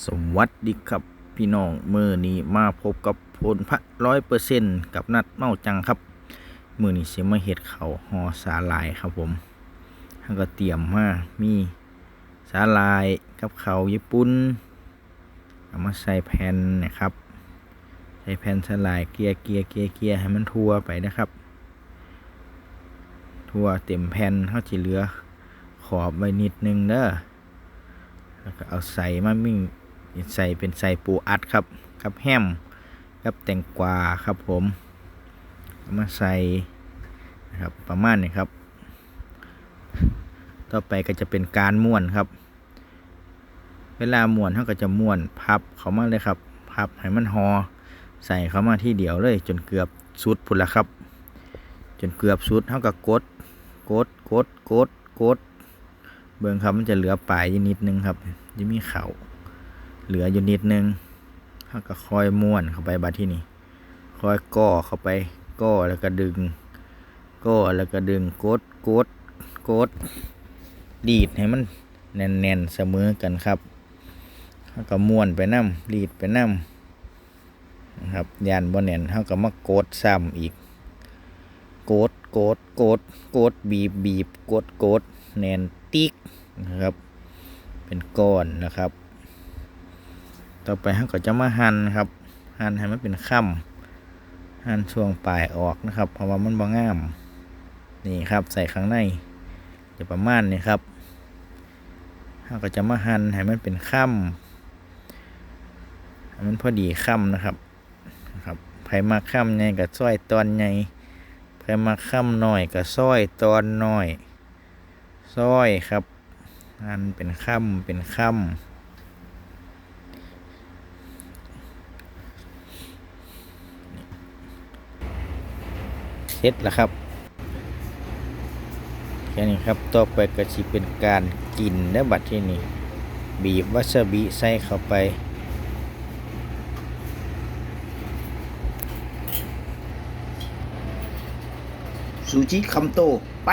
สวัสดีครับพี่น้องมือนี้มาพบกับพลพระร้อยเปอร์เซ็นกับนัดเมาจังครับมือนี้เสียมาเห็ดเขาห่อสาลายครับผมท่านก็เตรียมมามีสาลายกับเขาญี่ปุ่นเอามาใส่แผ่นนะครับ ใส่แผ่นสาลายเกลียเกลียเกลียเกียให้มันทั่วไปนะครับ ทั่วเต็มแผ่นเขาจะเหลือขอบไว้นิดนึงเด้อแล้วก็เอาใส่มามิ่ง ใส่เป็นใส่ปูอัดครับกับแฮมกับแตงกวาครับผมมาใส่นะครับประมาณนี้ครับ ต่อไปก็จะเป็นการม้วนครับ เวลาม้วนเขาก็จะม้วนพับเขามาเลยครับ พับให้มันหอใส่เข้ามาที่เดียวเลยจนเกือบสุดพุ่นละครับ จนเกือบสุดเขาก็กดกดกดกดกด เบิ่งครับมันจะเหลือปลายนิดนึงครับจะมีเขา เหลืออยู่นิดนึงเขาก็คอยม้วนเข้าไปบัดที่นี่คอยก่อเข้าไปก่อแล้วก็ดึงก่อแล้วก็ดึงกดกดกดดีดให้มันแน่นๆเสมอกันครับเขาก็ม้วนไปน้ำรีดไปน้ำนะครับยานบนแน่นเขาก็มากดซ้ำอีกกดกดกดกดบีบบีบกดกดแน่นติ๊กนะครับ เป็นก้อนนะครับ ต่อไปเราก็จะมาหั่นครับ หั่นให้มันเป็นค่ำหั่นช่วงปลายออกนะครับ เพราะว่ามันบางงาม นี่ครับใส่ข้างในจะประมาณนี้ครับเราก็จะมาหั่นให้มันเป็นค่ำให้มันพอดีค่ำนะครับนะครับไผมาค่ำใหญ่กับซ้อยตอนใหญ่ไผมาค่ำน้อยกับซ้อยตอนหน้อยซอยครับอันเป็นค่ำเป็นค่ำ เสร็จแล้วครับแค่นี้ครับต่อไปก็จะเป็นการกินและบัดที่นี่บีบวาซาบิใส่เข้าไปซูชิคำโตไป